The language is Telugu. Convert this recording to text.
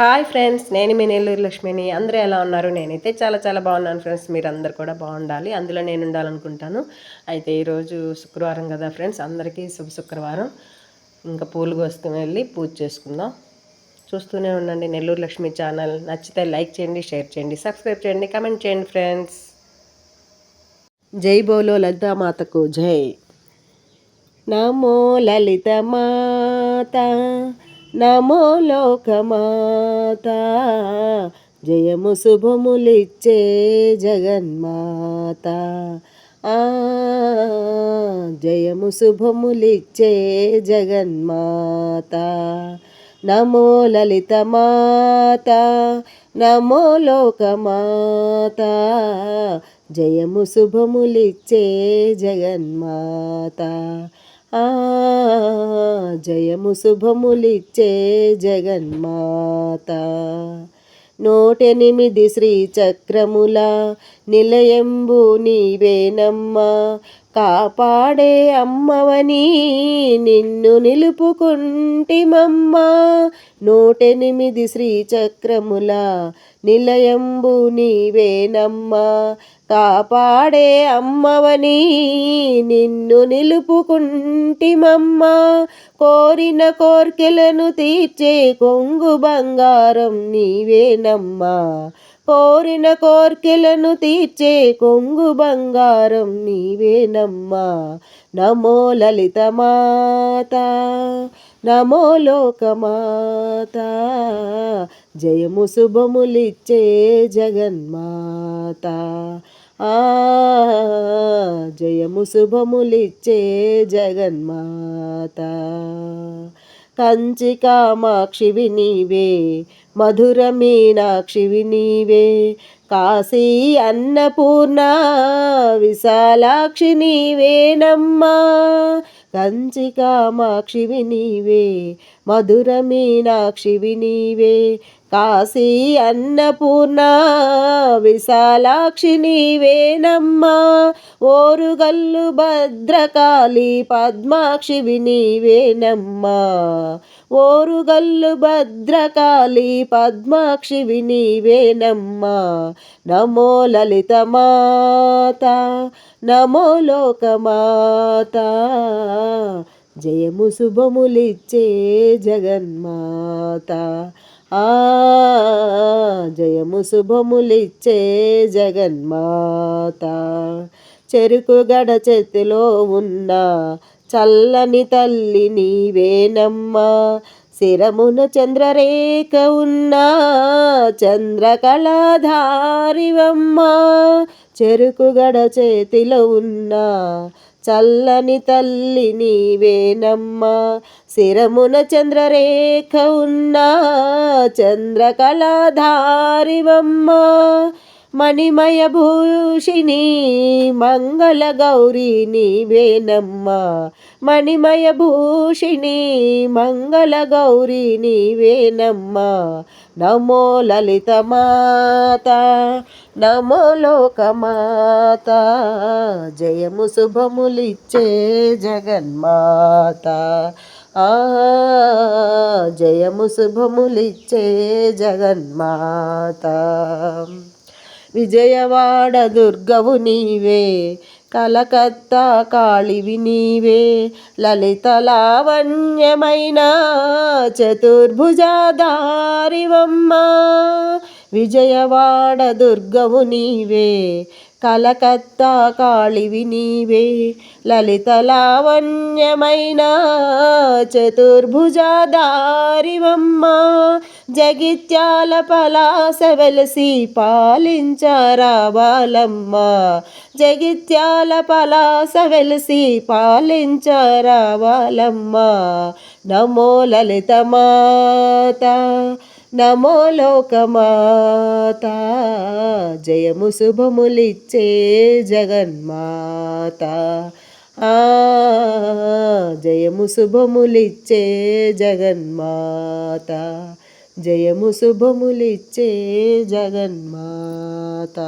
హాయ్ ఫ్రెండ్స్ నేను మీ నెల్లూరు లక్ష్మిని. అందరూ ఎలా ఉన్నారు? నేనైతే చాలా చాలా బాగున్నాను ఫ్రెండ్స్. మీరందరూ కూడా బాగుండాలి. అందులో నేను ఉండాలనుకుంటాను. అయితే ఈరోజు శుక్రవారం కదా ఫ్రెండ్స్ అందరికీ శుభ శుక్రవారం. ఇంకా పూలు కోసుకుని వెళ్ళి పూజ చేసుకుందాం. చూస్తూనే ఉండండి నెల్లూరు లక్ష్మి ఛానల్. నచ్చితే లైక్ చేయండి షేర్ చేయండి సబ్స్క్రైబ్ చేయండి కమెంట్ చేయండి ఫ్రెండ్స్. జై బోలో లలితామాతకు జై. నమో లలిత మాత నమో లోకమాత. జయము శుభములిచ్చే జగన్మాత. ఆ జయము శుభములిచ్చే జగన్మాత. నమో లలిత మాత నమో లోకమాత. జయము శుభములిచ్చే జగన్మాత. ఆ జయము శుభములిచ్చే జగన్మాత. నూటెనిమిది శ్రీ చక్రముల నిలయంబు నీవేనమ్మా కాపాడే అమ్మవని నిన్ను నిలుపుకుంటిమమ్మా. నూటెనిమిది శ్రీ చక్రముల నిలయంబు నీవేనమ్మా కాపాడే అమ్మవని నిన్ను నిలుపుకుంటిమమ్మ. కోరిన కోర్కెలను తీర్చే కొంగు బంగారం నీవేనమ్మా. కోరిన కోర్కెలను తీర్చే కొంగు బంగారం నీవేనమ్మా. నమో లలిత మాత నమో లోకమాత. జయము శుభములిచ్చే జగన్మాత. ఆ జయము శుభములిచ్చే జగన్మాత. కంచి కామాక్షివి నీవే మధుర మీనాక్షివి నీవే కాశీ అన్నపూర్ణ విశాలాక్షి నీవేనమ్మా. కంచి కామాక్షివి నీవే మధుర మీనాక్షివి నీవే కాశీ అన్నపూర్ణ విశాలాక్షి నీవేనమ్మా. ఓరుగల్లు భద్రకాళి పద్మాక్షి నీవేనమ్మా ఓరుగల్లు భద్రకాళి పద్మాక్షి నీవేనమ్మా నమో లలిత మాత నమో లోకమాత జయము శుభములిచ్చే జగన్మాత. ఆ జయము శుభములిచ్చే జగన్మాత. చెరుకు గడ చేతిలో ఉన్న చల్లని తల్లి నీవేనమ్మా. శిరమున చంద్రరేఖ ఉన్న చంద్రకళాధారివమ్మా. చెరుకు గడ చేతిలో ఉన్న చల్లని తల్లి నీవేనమ్మా. శిరమున చంద్రరేఖ ఉన్న చంద్రకళాధారివమ్మా. మణిమయ భూషిణి మంగళ గౌరీ నీవేనమ్మ మణిమయ భూషిణి మంగళ గౌరీ నీవేనమ్మ నమో లలిత మాత నమో లోకమాత జయము శుభములిచ్చే జగన్మాత. ఆ జయము శుభములిచ్చే జగన్మాత. విజయవాడ దుర్గవు నీవే కలకత్తా కాళివి నీవే లలిత లావణ్యమైన చతుర్భుజాధారివమ్మ విజయవాడ దుర్గవు నీవే కలకత్తా కాళివి నీవే లలిత లావణ్యమైన చతుర్భుజాదారివమ్మ జగిత్యాల పలాస వెలసి పాలించారావాలమ్మ జగిత్యాల పలాస వెలసి పాలించారావాలమ్మ నమో లలిత మాత నమో లోకమాత. జయము శుభములిచ్చే జగన్మాత. జయము శుభములిచ్చే జగన్మాత. జయము శుభములిచ్చే జగన్మాత.